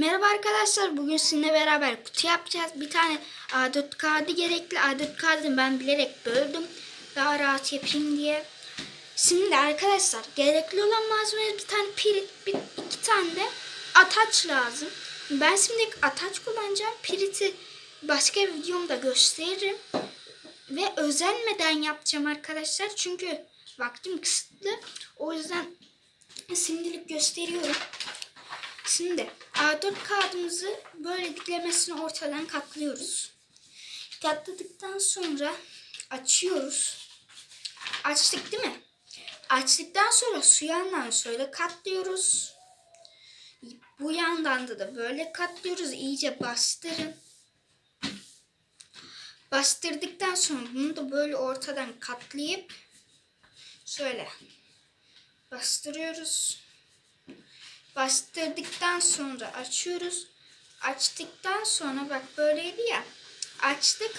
Merhaba arkadaşlar. Bugün sizinle beraber kutu yapacağız. Bir tane A4 kağıdı gerekli. A4 kağıdını ben bilerek böldüm. Daha rahat yapayım diye. Şimdi arkadaşlar gerekli olan malzeme bir tane pirit, bir, iki tane de ataç lazım. Ben şimdi ataç kullanacağım. Piriti başka bir videomda gösteririm. Ve özenmeden yapacağım arkadaşlar. Çünkü vaktim kısıtlı. O yüzden şimdilik gösteriyorum. Şimdi A4 kağıdımızı böyle diklemesini ortadan katlıyoruz. Katladıktan sonra açıyoruz. Açtık değil mi? Açtıktan sonra su yandan şöyle katlıyoruz. Bu yandan da da böyle katlıyoruz. İyice bastırın. Bastırdıktan sonra bunu da böyle ortadan katlayıp şöyle bastırıyoruz. Bastırdıktan sonra açıyoruz. Açtıktan sonra bak böyleydi ya. Açtık.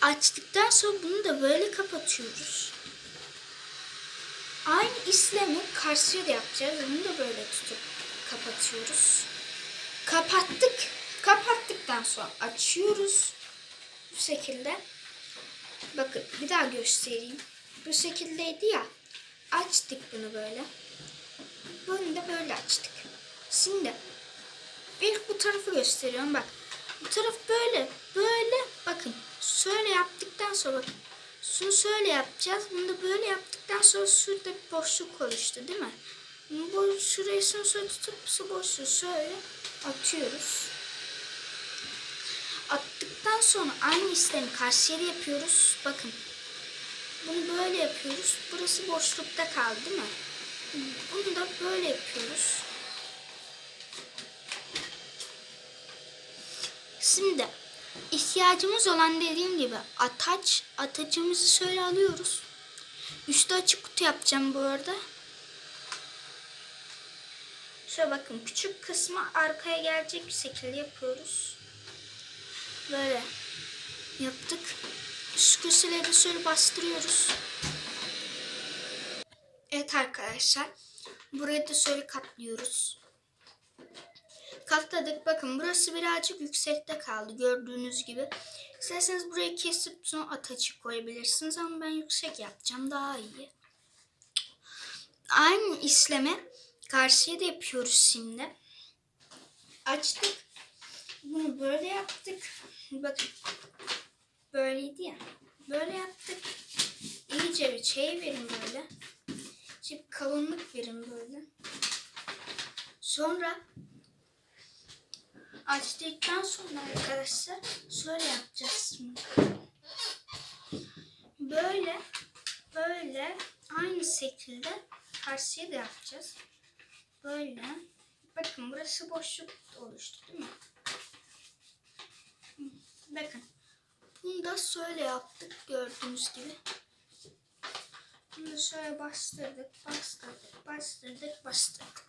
Açtıktan sonra bunu da böyle kapatıyoruz. Aynı işlemi karşıya da yapacağız. Bunu da böyle tutup kapatıyoruz. Kapattık. Kapattıktan sonra açıyoruz. Bu şekilde. Bakın bir daha göstereyim. Bu şekildeydi ya. Açtık bunu böyle. Bunu da böyle açtık. Şimdi ilk bu tarafı gösteriyorum bak. Bu taraf böyle. Böyle bakın. Şöyle yaptıktan sonra bakın. Şunu şöyle yapacağız. Bunu da böyle yaptıktan sonra şurada bir boşluk oluştu değil mi? Bu şurayı şunu şöyle tutup su boşluğu şöyle atıyoruz. Attıktan sonra aynı işlemi karşıya da yapıyoruz. Bakın. Bunu böyle yapıyoruz. Burası boşlukta kaldı değil mi? Bunu da böyle yapıyoruz. Şimdi ihtiyacımız olan dediğim gibi ataç, atacımızı şöyle alıyoruz. Üstü açık kutu yapacağım bu arada. Şöyle bakın küçük kısmı arkaya gelecek bir şekilde yapıyoruz. Böyle yaptık. Şu köşeleri şöyle bastırıyoruz. Evet arkadaşlar. Burayı da şöyle katlıyoruz. Katladık. Bakın burası birazcık yüksekte kaldı. Gördüğünüz gibi. İsterseniz burayı kesip sonra ataçık koyabilirsiniz. Ama ben yüksek yapacağım. Daha iyi. Aynı işlemi karşıya da yapıyoruz şimdi. Açtık. Bunu böyle yaptık. Bakın. Böyleydi ya. Böyle yaptık. İyice bir verin böyle. Bir kalınlık verin böyle. Sonra açtıktan sonra arkadaşlar şöyle yapacağız şimdi. Böyle böyle aynı şekilde karşıya da yapacağız. Böyle. Bakın burası boşluk oluştu değil mi? Bakın. Bunu da şöyle yaptık gördüğünüz gibi. Bunu şöyle bastırdık, bastırdık, bastırdık, bastırdık.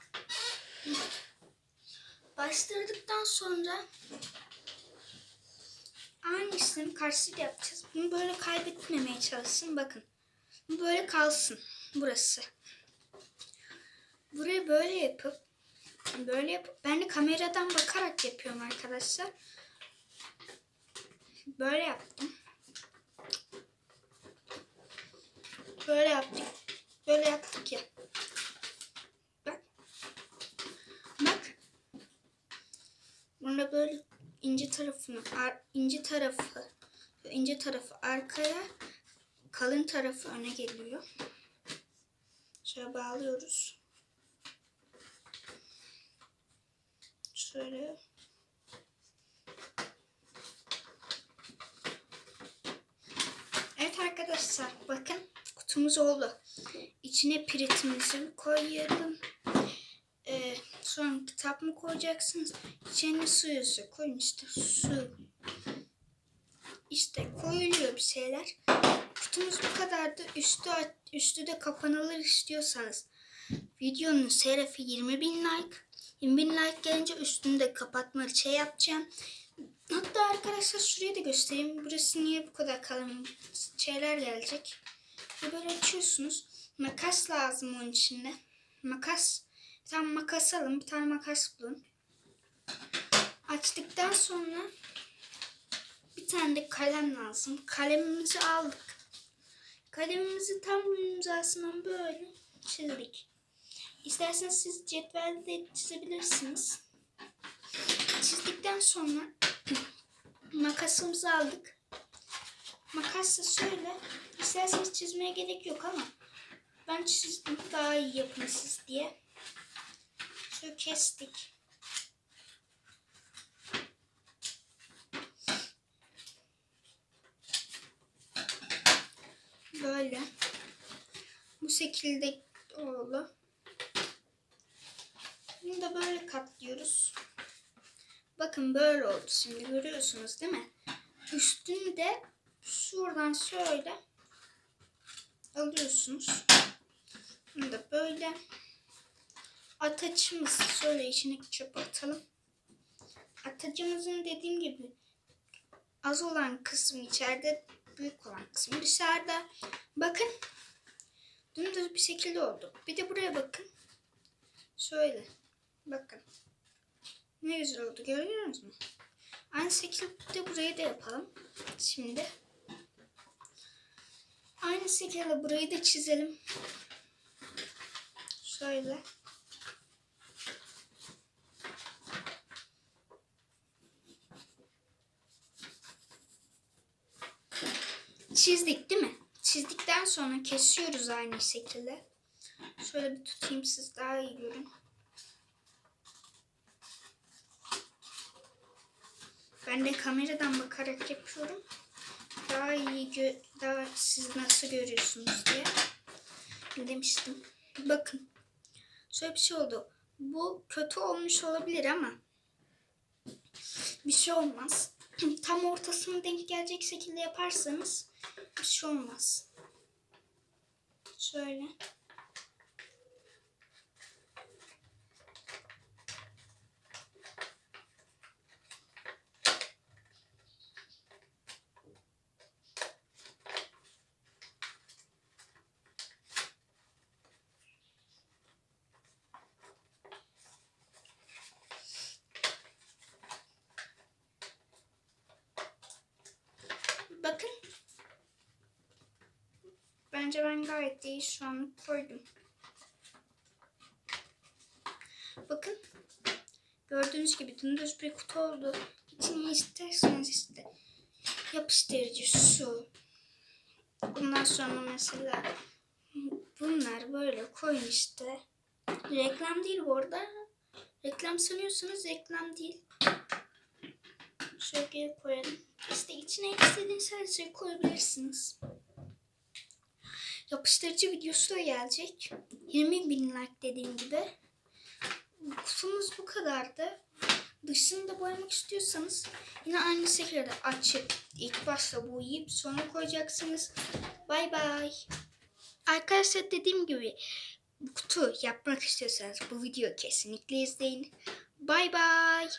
Bastırdıktan sonra aynı işlemi karşıya yapacağız. Bunu böyle kaybetmemeye çalışın. Bakın. Bu böyle kalsın. Burası. Burayı böyle yapıp böyle yapıp ben de kameradan bakarak yapıyorum arkadaşlar. Böyle yaptım. Böyle yaptık. Böyle yaptık ya. Bak. Bak. Bunda böyle ince tarafını, ar- ince tarafı, ince tarafı arkaya, kalın tarafı öne geliyor. Şöyle bağlıyoruz. Şöyle. Evet arkadaşlar bakın kutumuz oldu. İçine piritimizi koyalım. Ee, sonra kitap mı koyacaksınız? İçine suyuzu koyun işte su. İşte koyuluyor bir şeyler. Kutumuz bu kadardı. Üstü, üstü de kapanılır istiyorsanız. Videonun şerefi 20 bin like. 20 bin like gelince üstünü de kapatma şey yapacağım. Hatta arkadaşlar şurayı da göstereyim. Burası niye bu kadar kalın şeyler gelecek. Ve böyle açıyorsunuz. Makas lazım onun içinde. Makas. Bir tane makas alın. Bir tane makas bulun. açtıktan sonra bir tane de kalem lazım. Kalemimizi aldık. Kalemimizi tam hizasından böyle çizdik. İsterseniz siz cetvelde de çizebilirsiniz. Çizdikten sonra makasımızı aldık. Makasla şöyle isterseniz çizmeye gerek yok ama ben çizdim daha iyi yapın siz diye. Şöyle kestik. Böyle. Bu şekilde oldu. Bunu da böyle katlıyoruz. Bakın böyle oldu şimdi görüyorsunuz değil mi? Üstünü de şuradan şöyle alıyorsunuz. Bunu da böyle ataçımız şöyle içine çöp atalım. Atacımızın dediğim gibi az olan kısmı içeride, büyük olan kısmı dışarıda. Bakın dümdüz bir şekilde oldu. Bir de buraya bakın. Şöyle. Bakın. Ne güzel oldu görüyor musunuz? Aynı şekilde burayı da yapalım. Şimdi. Aynı şekilde burayı da çizelim. Şöyle. Çizdik değil mi? Çizdikten sonra kesiyoruz aynı şekilde. Şöyle bir tutayım siz daha iyi görün. Ben de kameradan bakarak yapıyorum. Daha iyi daha siz nasıl görüyorsunuz diye demiştim. Bakın. Şöyle bir şey oldu. Bu kötü olmuş olabilir ama bir şey olmaz. Tam ortasına denk gelecek şekilde yaparsanız bir şey olmaz. Şöyle. Bakın. Bence ben gayet iyi şu an koydum. Bakın. Gördüğünüz gibi dümdüz bir kutu oldu. İçine isterseniz işte yapıştırıcı su. Bundan sonra mesela bunlar böyle koyun işte. Reklam değil bu arada. Reklam sanıyorsanız reklam değil. Şöyle koyalım. İşte içine istediğiniz her şeyi koyabilirsiniz. Yapıştırıcı videosu da gelecek. 20 bin like dediğim gibi. Kutumuz bu kadardı. Dışını da boyamak istiyorsanız yine aynı şekilde açıp ilk başta boyayıp sonra koyacaksınız. Bay bay. Arkadaşlar dediğim gibi kutu yapmak istiyorsanız bu videoyu kesinlikle izleyin. Bay bay.